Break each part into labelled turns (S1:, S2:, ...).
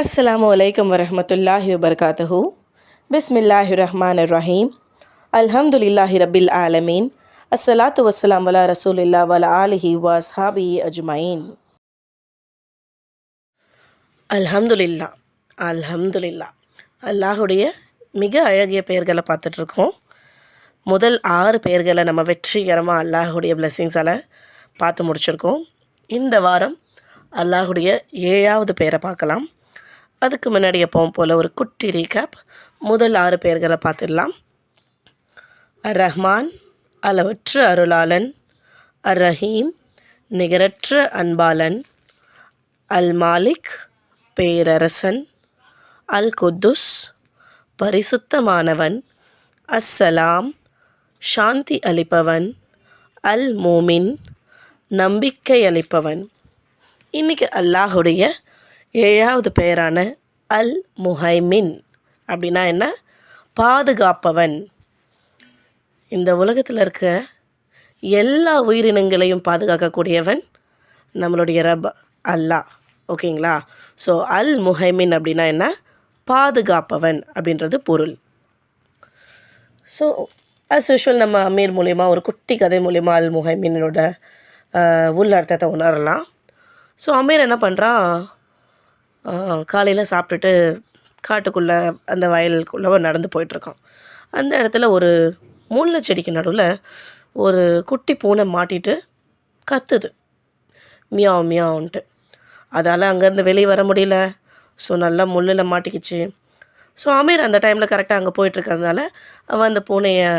S1: அஸ்லாம் வலைக்கம் வரஹ்மத்துல்லாஹி வபர்காத்தஹு பிஸ்மில்லாஹி ரஹ்மான் ரஹீம் அல்ஹம்துலில்லாஹி ரபில் ஆலமீன் அஸ்ஸலாத்து வஸ்லாம் வலா ரசூலில்லா வல ஆலிஹி வாஸ்ஹாபி அஜ்மயின் அல்ஹம்துலில்லா அல்ஹம்துலில்லா அல்லாஹுடைய மிக அழகிய பெயர்களை பார்த்துட்ருக்கோம். முதல் ஆறு பெயர்களை நம்ம வெற்றிகரமாக அல்லாஹுடைய பிளெஸ்ஸிங்ஸால் பார்த்து முடிச்சிருக்கோம். இந்த வாரம் அல்லாஹுடைய ஏழாவது பெயரை பார்க்கலாம். அதுக்கு முன்னாடி எப்பவும் போல் ஒரு குட்டி ரீகேப் முதல் ஆறு பேர்களை பார்த்துடலாம். அர் ரஹ்மான் அளவற்ற அருளாளன். அர் ரஹீம் நிகரற்ற அன்பாளன். அல் மாலிக் பேரரசன். அல் குத்துஸ் பரிசுத்தமானவன். அஸ்ஸலாம் சாந்தி அளிப்பவன். அல் மோமின் நம்பிக்கை அளிப்பவன். இன்றைக்கி அல்லாஹுடைய ஏழாவது பெயரான அல் முஹைமின் அப்படின்னா என்ன? பாதுகாப்பவன். இந்த உலகத்தில் இருக்க எல்லா உயிரினங்களையும் பாதுகாக்கக்கூடியவன் நம்மளுடைய ரப் அல்லாஹ். ஓகேங்களா? ஸோ அல் முஹைமின் அப்படின்னா என்ன? பாதுகாப்பவன் அப்படின்றது பொருள். ஸோ அஸ் யூஷுவல் நம்ம அமீர் மூலிமா ஒரு குட்டி கதை மூலிமா அல் முஹைமினோட உள் அர்த்தத்தை உணரலாம். ஸோ அமீர் என்ன பண்ணுறான் காலையில் சாப்பிட்டுட்டு காட்டுக்குள்ளே அந்த வயலுக்குள்ளே நடந்து போயிட்டுருக்கோம். அந்த இடத்துல ஒரு முல்லை செடிக்கு நடுவில் ஒரு குட்டி பூனை மாட்டிட்டு கத்துது. மியாவ் மியாவுன்ட்டு. அதால் அங்கேருந்து வெளியே வர முடியல. ஸோ நல்லா முள்ளில் மாட்டிக்கிச்சு. ஸோ அமீர் அந்த டைமில் கரெக்டாக அங்கே போயிட்டுருக்கறதுனால அவன் அந்த பூனையை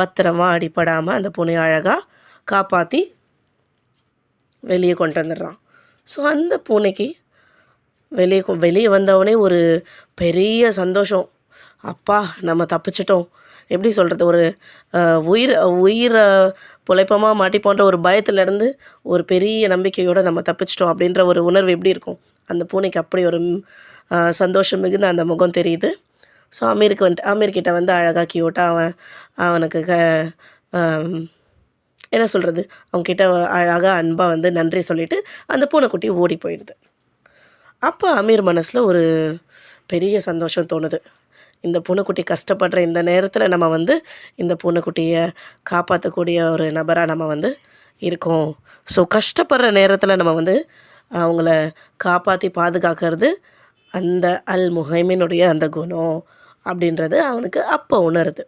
S1: பத்திரமாக அடிப்படாமல் அந்த பூனையை அழகாக காப்பாற்றி வெளியே கொண்டு வந்துடுறான். ஸோ அந்த பூனைக்கு வெளியே வெளியே வந்தவொடனே ஒரு பெரிய சந்தோஷம். அப்பா நம்ம தப்பிச்சிட்டோம். எப்படி சொல்கிறது ஒரு உயிர் உயிரை புழைப்பமாக மாட்டிப்போன்ற ஒரு பயத்துலேருந்து ஒரு பெரிய நம்பிக்கையோடு நம்ம தப்பிச்சிட்டோம் அப்படின்ற ஒரு உணர்வு எப்படி இருக்கும்? அந்த பூனைக்கு அப்படி ஒரு சந்தோஷம் மிகுந்த அந்த முகம் தெரியுது. ஸோ அமீருக்கு வந்துட்டு அமீர்கிட்ட வந்து அழகாக கியூட்டாக அவன் அவனுக்கு க என்ன சொல்கிறது அவங்கக்கிட்ட அழகாக அன்பாக வந்து நன்றி சொல்லிவிட்டு அந்த பூனைக்குட்டி ஓடி போயிடுது. அப்போ அமீர் மனசில் ஒரு பெரிய சந்தோஷம் தோணுது. இந்த பூனைக்குட்டி கஷ்டப்படுற இந்த நேரத்தில் நம்ம வந்து இந்த பூனைக்குட்டியை காப்பாற்றக்கூடிய ஒரு நபராக நம்ம வந்து இருக்கோம். ஸோ கஷ்டப்படுற நேரத்தில் நம்ம வந்து அவங்கள காப்பாற்றி பாதுகாக்கிறது அந்த அல் முஹைமினுடைய அந்த குணம் அப்படின்றது அவனுக்கு அப்போ உணருது.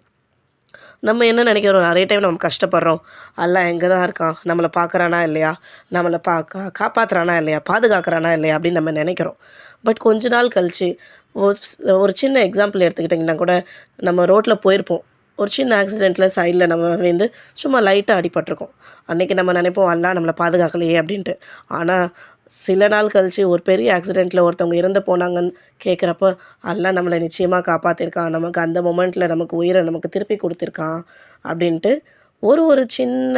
S1: நம்ம என்ன நினைக்கிறோம்? நிறைய டைம் நம்ம கஷ்டப்படுறோம். எல்லாம் எங்கே தான் இருக்கான்? நம்மளை பார்க்குறானா இல்லையா? நம்மளை பா கா காப்பாற்றுறானா இல்லையா? பாதுகாக்கிறானா இல்லையா? அப்படின்னு நம்ம நினைக்கிறோம். பட் கொஞ்ச நாள் கழிச்சு ஒரு ஒரு சின்ன எக்ஸாம்பிள் எடுத்துக்கிட்டிங்கன்னா கூட நம்ம ரோட்டில் போயிருப்போம். ஒரு சின்ன ஆக்சிடெண்ட்டில் சைடில் நம்ம வந்து சும்மா லைட்டாக அடிபட்டிருக்கோம். அன்றைக்கி நம்ம நினைப்போம் அல்லா நம்மளை பாதுகாக்கலையே அப்படின்ட்டு. ஆனால் சில நாள் கழிச்சு ஒரு பெரிய ஆக்சிடெண்ட்டில் ஒருத்தவங்க இறந்து போனாங்கன்னு கேட்குறப்ப அல்லா நம்மளை நிச்சயமாக காப்பாற்றிருக்கான் நமக்கு அந்த மொமெண்ட்டில் நமக்கு உயிரை நமக்கு திருப்பி கொடுத்துருக்கான். அப்படின்ட்டு ஒரு ஒரு சின்ன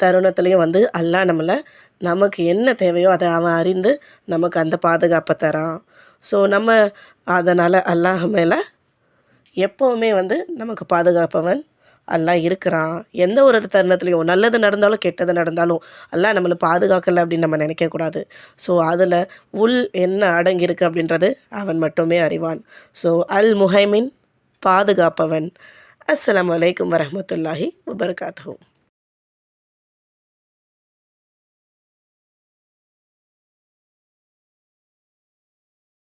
S1: தருணத்துலேயும் வந்து எல்லாம் நம்மளை நமக்கு என்ன தேவையோ அதை அவன் அறிந்து நமக்கு அந்த பாதுகாப்பை தரான். ஸோ நம்ம அதனால் அல்லாஹ் மேலே எப்போவுமே வந்து நமக்கு பாதுகாப்பவன் எல்லாம் இருக்கிறான். எந்த ஒரு தருணத்துலையும் நல்லது நடந்தாலும் கெட்டது நடந்தாலும் எல்லாம் நம்மளை பாதுகாக்கலை அப்படின்னு நம்ம நினைக்கக்கூடாது ஸோ அதில் உள் என்ன அடங்கியிருக்கு அப்படின்றது அவன் மட்டுமே அறிவான். ஸோ அல் முஹைமின் பாதுகாப்பவன். அஸ்லாம் அலைக்கும் வரமத்துல்லாஹி வபரகாத்துஹு.